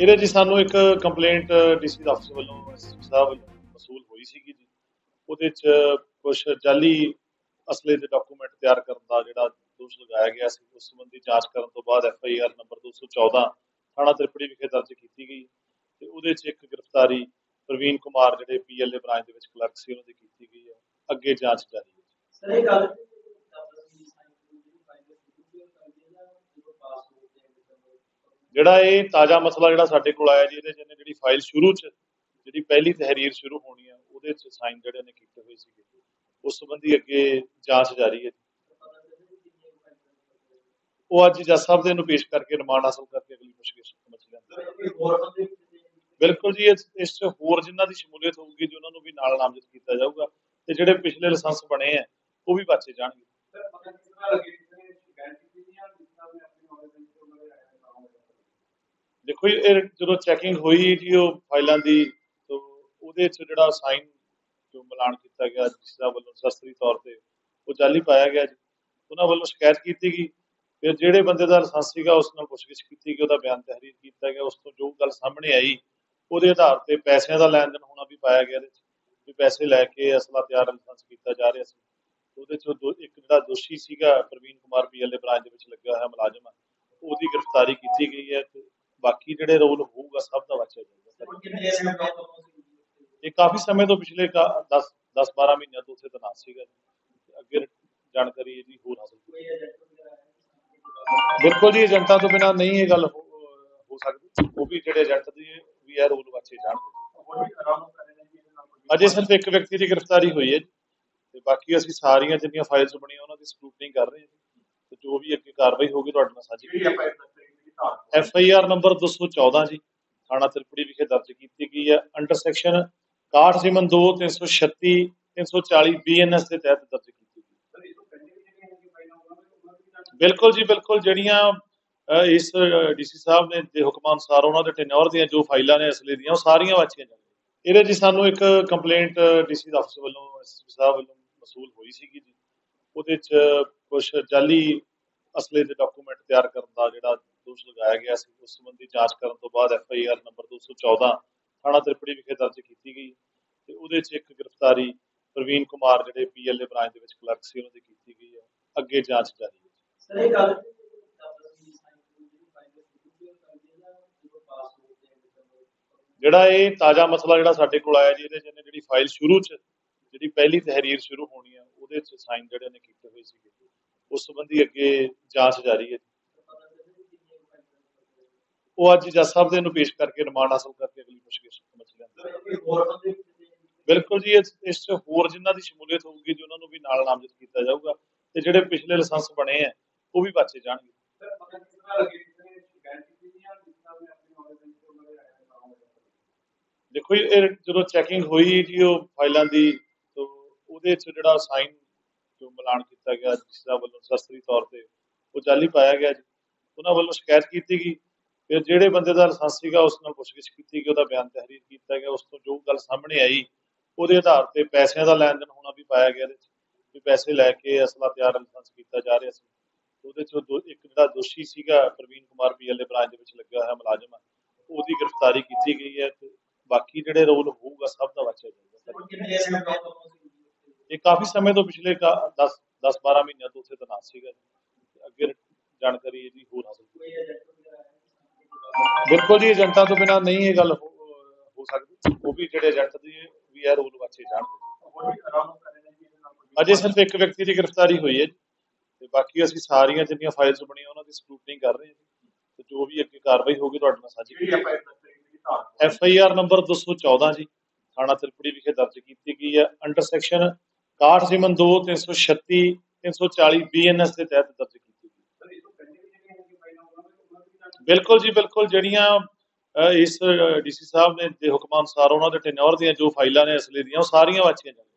ਇਹਦੇ ਜੀ ਸਾਨੂੰ ਇੱਕ ਕੰਪਲੇਂਟ ਡੀਸੀ ਦਫ਼ਤਰ ਵੱਲੋਂ ਐਸਪੀ ਸਾਹਿਬ ਵੱਲੋਂ ਮਸੂਲ ਹੋਈ ਸੀਗੀ ਜੀ। ਉਹਦੇ ਚ ਕੁਝ ਜਾਲੀ ਅਸਲੇ ਦੇ ਡਾਕੂਮੈਂਟ ਤਿਆਰ ਕਰਨ ਦਾ ਜਿਹੜਾ ਦੋਸ਼ ਲਗਾਇਆ ਗਿਆ ਸੀ, ਉਸ ਸੰਬੰਧੀ ਜਾਂਚ ਕਰਨ ਤੋਂ ਬਾਅਦ ਐਫ ਆਈ ਆਰ ਨੰਬਰ 214 ਥਾਣਾ ਤ੍ਰਿਪੜੀ ਵਿਖੇ ਦਰਜ ਕੀਤੀ ਗਈ। ਤੇ ਉਹਦੇ ਚ ਇੱਕ ਗ੍ਰਿਫਤਾਰੀ ਪ੍ਰਵੀਨ ਕੁਮਾਰ, ਜਿਹੜੇ ਪੀਐਲਏ ਬ੍ਰਾਂਚ ਦੇ ਵਿੱਚ ਕਲਰਕ ਸੀ, ਉਹਨਾਂ ਦੀ ਕੀਤੀ ਗਈ ਹੈ। ਅੱਗੇ ਜਾਂਚ ਜਾਰੀ ਹੈ ਸਰ, ਇਹ ਗੱਲ ਜਿਹੜੀ ਫਾਈਲ ਸ਼ੁਰੂ ਕਰ ਜਦੋਂ ਪਾਸ ਹੋ ਗਏ ਜਿਹੜਾ ਇਹ ਤਾਜ਼ਾ ਮਸਲਾ ਜਿਹੜਾ ਸਾਡੇ ਕੋਲ ਆਇਆ ਜੀ, ਇਹਦੇ ਜਿਹਨੇ ਜਿਹੜੀ ਫਾਈਲ ਸ਼ੁਰੂ ਚ, ਜਿਹੜੀ ਪਹਿਲੀ ਤਹਿਰੀਰ ਸ਼ੁਰੂ ਹੋਣੀ ਆ, ਉਹਦੇ ਚ ਸਾਈਨ ਜਿਹੜੇ ਨੇ ਕੀਤੇ ਹੋਏ ਸੀਗੇ। ਉਸ ਸੰਬੰਧੀ ਅੱਗੇ ਜਾਂਚ ਜਾਰੀ ਹੈ ਉਹ ਅੱਜ ਜੱਜ ਸਾਹਿਬ ਦੇ ਨੂੰ ਪੇਸ਼ ਕਰਕੇ ਰਿਮਾਂਡ ਹਾਸਲ ਕਰਕੇ ਅਗਲੀ ਪੁੱਛਗਿੱਛ ਸਮਝ ਲੈਂਦੇ ਬਿਲਕੁਲ ਜੀ, ਇਸ ਚ ਹੋਰ ਜਿਨ੍ਹਾਂ ਦੀ ਸ਼ਮੂਲੀਅਤ ਹੋਊਗੀ ਜੀ, ਉਹਨਾਂ ਨੂੰ ਵੀ ਨਾਲ ਨਾਮਜ਼ਦ ਕੀਤਾ ਜਾਊਗਾ ਤੇ ਜਿਹੜੇ ਪਿਛਲੇ ਲਾਇਸੈਂਸ ਬਣੇ ਆ, ਉਹ ਵੀ ਬਚੇ ਜਾਣਗੇ ਸਰ ਪਤਾ ਕਿਸ ਤਰ੍ਹਾਂ ਲੱਗੇ ਕਿਸੇ ਨੇ ਸ਼ਿਕਾਇਤ ਕੀਤੀ ਜਾਂ ਜਿਸ ਤਰ੍ਹਾਂ ਵੀ ਆਪਣੀ ਨੌਲੇਜ ਦੇ ਵਿੱਚ ਉਹਨਾਂ ਦੇ ਆਇਆ ਤਾਂ ਹੋਇਆ ਦੇਖੋ ਇਹ ਜਦੋਂ ਚੈਕਿੰਗ ਹੋਈ ਜੀ, ਉਹ ਫਾਈਲਾਂ ਦੀ, ਤੋਂ ਉਹਦੇ ਚ ਜਿਹੜਾ ਸਾਈਨ ਜੋ ਮਿਲਾਨ ਕੀਤਾ ਗਿਆ ਜਿਸ ਦਾ ਵੱਲੋਂ ਸਸਤਰੀ ਤੌਰ ਤੇ ਉਹ ਜਾਲੀ ਪਾਇਆ ਗਿਆ ਜੀ। ਉਹਨਾਂ ਵੱਲੋਂ ਸ਼ਿਕਾਇਤ ਕੀਤੀ ਗਈ। ਫਿਰ ਜਿਹੜੇ ਬੰਦੇ ਦਾ ਲਾਇਸੈਂਸ ਸੀਗਾ, ਉਸ ਨਾਲ ਪੁੱਛਗਿੱਛ ਕੀਤੀ ਗਈ, ਉਹਦਾ ਬਿਆਨ ਤਹਿਰੀਰ ਕੀਤਾ ਗਿਆ। ਉਸ ਤੋਂ ਜੋ ਗੱਲ ਸਾਹਮਣੇ ਆਈ, ਉਹਦੇ ਆਧਾਰ ਤੇ ਪੈਸਿਆਂ ਦਾ ਲੈਣ ਦੇਣ ਹੋਣਾ ਵੀ ਪਾਇਆ ਗਿਆ ਇਹਦੇ ਚ। ਵੀ ਪੈਸੇ ਲੈ ਕੇ ਅਸਲਾ ਤਿਆਰ ਲਾਇਸੈਂਸ ਕੀਤਾ ਜਾ ਰਿਹਾ ਸੀ। ਉਹਦੇ ਚ ਦੋ- ਇੱਕ ਜਿਹੜਾ ਦੋਸ਼ੀ ਸੀਗਾ, ਪ੍ਰਵੀਨ ਕੁਮਾਰ ਪੀਐਲਏ ਬ੍ਰਾਂਚ ਦੇ ਵਿੱਚ ਲੱਗਿਆ ਹੋਇਆ ਮੁਲਾਜ਼ਮ ਉਹਦੀ ਗ੍ਰਿਫਤਾਰੀ ਕੀਤੀ ਗਈ ਹੈ। ਬਾਕੀ ਜਿਹੜੇ ਰੋਲ ਹੋਊਗਾ ਸਭ ਦਾ ਵਾਚਿਆ ਜਾਊਗਾ। ਇਹ ਕਾਫੀ ਸਮੇਂ ਤੋਂ ਪਿਛਲੇ 10 10 12 ਮਹੀਨਿਆਂ ਤੋਂ ਉੱਥੇ ਤੈਨਾਤ ਸੀਗਾ। ਅੱਗੇ ਜਾਣਕਾਰੀ ਇਹਦੀ ਹੋਰ ਹਾਸਲ ਕੀਤੀ। ਬਿਲਕੁਲ ਜੀ ਏਜੰਟਾਂ ਤੋਂ ਬਿਨਾ ਨਹੀਂ ਇਹ ਗੱਲ ਹੋ ਸਕਦੀ। ਉਹ ਵੀ ਜਿਹੜੇ ਏਜੰਟ ਦੀ ਵੀ ਇਹ ਰੂਲ ਵਾਚੇ ਜਾਣਗੇ। ਅਜੇ ਸਿਰਫ ਇੱਕ ਵਿਅਕਤੀ ਦੀ ਗ੍ਰਿਫਤਾਰੀ ਹੋਈ ਹੈ ਤੇ ਬਾਕੀ ਅਸੀਂ ਸਾਰੀਆਂ ਜਿੰਨੀਆਂ ਫਾਈਲਸ ਬਣੀਆਂ ਉਹਨਾਂ ਦੀ ਸਕਰੂਟਨੀ ਕਰ ਰਹੇ ਹਾਂ ਤੇ ਜੋ ਵੀ ਅੱਗੇ ਕਾਰਵਾਈ ਹੋਊਗੀ ਤੁਹਾਡੇ ਨਾਲ ਸਾਂਝੀ ਕੀਤੀ ਆਪਾਂ ਇਸ ਤਰੀਕੇ ਐਫ ਆਈ ਆਰ ਨੰਬਰ 214 ਜੀ, ਥਾਣਾ ਤ੍ਰਿਪੜੀ ਵਿਖੇ ਦਰਜ ਕੀਤੀ ਗਈ ਹੈ। ਅੰਡਰ ਸੈਕਸ਼ਨ 61 ਜਿਮਨ 2 336 340 ਬੀਐਨਐਸ ਦੇ ਤਹਿਤ ਦਰਜ ਕੀਤੀ ਗਈ ਬਿਲਕੁਲ ਜੀ, ਬਿਲਕੁਲ ਜਿਹੜੀਆਂ ਇਸ ਡੀਸੀ ਸਾਹਿਬ ਨੇ ਦੇ ਹੁਕਮਾਂ ਅਨੁਸਾਰ ਉਹਨਾਂ ਦੇ ਟੈਨਿਓਰ ਦੀਆਂ ਜੋ ਫਾਈਲਾਂ ਨੇ, ਅਸਲੇ ਦੀਆਂ, ਉਹ ਸਾਰੀਆਂ ਵਾਚੀਆਂ ਜਾਣਗੀਆਂ ਇਹਦੇ ਜੀ ਸਾਨੂੰ ਇੱਕ ਕੰਪਲੇਂਟ ਡੀਸੀ ਦਫ਼ਤਰ ਵੱਲੋਂ ਐਸਪੀ ਸਾਹਿਬ ਵੱਲੋਂ ਮਸੂਲ ਹੋਈ ਸੀਗੀ ਜੀ। ਉਹਦੇ ਚ ਕੁਝ ਜਾਲੀ ਅਸਲੇ ਦੇ ਡਾਕੂਮੈਂਟ ਤਿਆਰ ਕਰਨ ਦਾ ਜਿਹੜਾ ਦੋਸ਼ ਲਗਾਇਆ ਗਿਆ ਸੀ ਉਸ ਸੰਬੰਧੀ ਜਾਂਚ ਕਰਨ ਤੋਂ ਬਾਅਦ ਐਫ ਆਈ ਆਰ ਨੰਬਰ 214 ਥਾਣਾ ਤ੍ਰਿਪੜੀ ਵਿਖੇ ਦਰਜ ਕੀਤੀ ਗਈ ਤੇ ਉਹਦੇ ਚ ਇੱਕ ਗ੍ਰਿਫਤਾਰੀ ਪ੍ਰਵੀਨ ਕੁਮਾਰ ਜਿਹੜੇ ਪੀਐਲਏ ਬ੍ਰਾਂਚ ਦੇ ਵਿੱਚ ਕਲਰਕ ਸੀ ਉਹਨਾਂ ਦੀ ਕੀਤੀ ਗਈ ਹੈ। ਅੱਗੇ ਜਾਂਚ ਜਾਰੀ ਹੈ। ਸਰ ਇਹ ਗੱਲ ਜਿਹੜਾ ਇਹ ਤਾਜ਼ਾ ਮਸਲਾ ਜਿਹੜਾ ਸਾਡੇ ਕੋਲ ਆਇਆ ਜੀ ਇਹਦੇ ਜਿਹਨੇ ਜਿਹੜੀ ਫਾਈਲ ਸ਼ੁਰੂ ਚ ਜਿਹੜੀ ਪਹਿਲੀ ਤਹਿਰੀਰ ਸ਼ੁਰੂ ਹੋਣੀ ਆ ਉਹਦੇ ਚ ਸਾਈਨ ਜਿਹੜੇ ਨੇ ਕੀਤੇ ਹੋਏ ਸੀਗੇ। ਉਸ ਸੰਬੰਧੀ ਅੱਗੇ ਜਾਂਚ ਜਾਰੀ ਹੈ ਉਹ ਅੱਜ ਜੱਜ ਸਾਹਿਬ ਦੇ ਨੂੰ ਪੇਸ਼ ਕਰਕੇ ਰਿਮਾਂਡ ਹਾਸਲ ਕਰਕੇ ਅਗਲੀ ਪੁੱਛਗਿੱਛ ਸਮਝ ਲੈਂਦੇ ਬਿਲਕੁਲ ਜੀ ਇਸ ਇਸ ਹੋਰ ਜਿਨ੍ਹਾਂ ਦੀ ਸ਼ਮੂਲੀਅਤ ਹੋਊਗੀ ਜੀ ਉਹਨਾਂ ਨੂੰ ਵੀ ਨਾਲ ਨਾਮਜ਼ਦ ਕੀਤਾ ਜਾਊਗਾ ਤੇ ਜਿਹੜੇ ਪਿਛਲੇ ਲਾਇਸੈਂਸ ਬਣੇ ਆ ਉਹ ਵੀ ਬਾਚੇ ਜਾਣਗੇ। ਦੇਖੋ ਜੀ, ਇਹ ਜਦੋਂ ਚੈਕਿੰਗ ਹੋਈ ਜੀ ਉਹ ਫਾਈਲਾਂ ਦੀ ਤੋਂ ਉਹਦੇ ਚ ਜਿਹੜਾ ਸਾਈਨ ਜੋ ਮਿਲਾਨ ਕੀਤਾ ਗਿਆ ਜਿਸ ਦਾ ਵੱਲੋਂ ਸਸਤਰੀ ਤੌਰ ਤੇ ਉਹ ਜਾਲੀ ਪਾਇਆ ਗਿਆ ਜੀ ਉਹਨਾਂ ਵੱਲੋਂ ਸ਼ਿਕਾਇਤ ਕੀਤੀ ਗਈ। ਫਿਰ ਜਿਹੜੇ ਬੰਦੇ ਦਾ ਲਾਇਸੈਂਸ ਸੀਗਾ ਉਸ ਨਾਲ ਪੁੱਛਗਿੱਛ ਕੀਤੀ ਗਈ ਉਹਦਾ ਬਿਆਨ ਤਹਿਰੀਰ ਕੀਤਾ ਗਿਆ। ਉਸ ਤੋਂ ਜੋ ਗੱਲ ਸਾਹਮਣੇ ਆਈ ਉਹਦੇ ਆਧਾਰ ਤੇ ਪੈਸਿਆਂ ਦਾ ਲੈਣ ਦੇਣ ਹੋਣਾ ਵੀ ਪਾਇਆ ਗਿਆ ਇਹਦੇ ਚ ਵੀ ਪੈਸੇ ਲੈ ਕੇ ਅਸਲਾ ਤਿਆਰ ਲਾਇਸੈਂਸ ਕੀਤਾ ਜਾ ਰਿਹਾ ਸੀ। ਉਹਦੇ ਚ ਇੱਕ ਜਿਹੜਾ ਦੋਸ਼ੀ ਸੀਗਾ ਪ੍ਰਵੀਨ ਕੁਮਾਰ ਪੀਐਲਏ ਬ੍ਰਾਂਚ ਦੇ ਵਿੱਚ ਲੱਗਿਆ ਹੋਇਆ ਮੁਲਾਜ਼ਮ ਉਹਦੀ ਗ੍ਰਿਫਤਾਰੀ ਕੀਤੀ ਗਈ ਹੈ ਤੇ ਬਾਕੀ ਜਿਹੜੇ ਰੋਲ ਹੋਊਗਾ ਸਭ ਦਾ ਵਾਚਿਆ ਜਾਊਗਾ। ਇਹ ਕਾਫੀ ਸਮੇਂ ਤੋਂ ਪਿਛਲੇ 10 10 12 ਮਹੀਨਿਆਂ ਤੋਂ ਉੱਥੇ ਤੈਨਾਤ ਸੀਗਾ। ਅੱਗੇ ਜਾਣਕਾਰੀ ਇਹਦੀ ਹੋਰ ਹਾਸਲ ਕੀਤੀ ਬਿਲਕੁਲ ਜੀ, ਏਜੰਟਾਂ ਤੋਂ ਬਿਨਾ ਨਹੀਂ ਇਹ ਗੱਲ ਹੋ ਸਕਦੀ। ਉਹ ਵੀ ਜਿਹੜੇ ਏਜੰਟ ਦੀ ਵੀ ਇਹ ਰੂਲ ਵਾਚੇ ਜਾਣਗੇ ਅਜੇ ਸਿਰਫ ਇੱਕ ਵਿਅਕਤੀ ਦੀ ਗ੍ਰਿਫਤਾਰੀ ਹੋਈ ਹੈ ਤੇ ਬਾਕੀ ਅਸੀਂ ਸਾਰੀਆਂ ਜਿੰਨੀਆਂ ਫਾਈਲਸ ਬਣੀਆਂ, ਉਹਨਾਂ ਦੀ ਸਕਰੂਟਨੀ ਕਰ ਰਹੇ ਹਾਂ ਤੇ ਜੋ ਵੀ ਅੱਗੇ ਕਾਰਵਾਈ ਹੋਊਗੀ, ਤੁਹਾਡੇ ਨਾਲ ਸਾਂਝੀ ਜਿਹੜੀ ਕੀਤੀ ਆਪਾਂ ਇਸ ਤਰੀਕੇ ਦੀ ਧਾਰ ਐਫ ਆਈ ਆਰ ਨੰਬਰ 214 ਜੀ, ਥਾਣਾ ਤ੍ਰਿਪੜੀ ਵਿਖੇ ਦਰਜ ਕੀਤੀ ਗਈ ਹੈ। ਅੰਡਰ ਸੈਕਸ਼ਨ 61 ਜਿਮਨ 2 336 340 ਬੀਐਨਐਸ ਦੇ ਤਹਿਤ ਦਰਜ ਕੀਤੀ ਗਈ ਸਰ ਇਹ ਤੋਂ ਪਹਿਲੇ ਵੀ ਜਿਹੜੀਆਂ ਹੈਗੀਆਂ ਫਾਈਲਾਂ ਉਹਨਾਂ ਦੇ ਉਹਨਾਂ ਦੀ ਜਾਂਚ ਬਿਲਕੁਲ ਜੀ ਬਿਲਕੁਲ ਜਿਹੜੀਆਂ ਅ, ਇਸ ਡੀਸੀ ਸਾਹਿਬ ਨੇ ਦੇ ਹੁਕਮਾਂ ਅਨੁਸਾਰ ਉਹਨਾਂ ਦੇ ਟੈਨਿਓਰ ਦੀਆਂ ਜੋ ਫਾਈਲਾਂ ਨੇ ਅਸਲੇ ਦੀਆਂ ਉਹ ਸਾਰੀਆਂ ਵਾਚੀਆਂ ਜਾਣਗੀਆਂ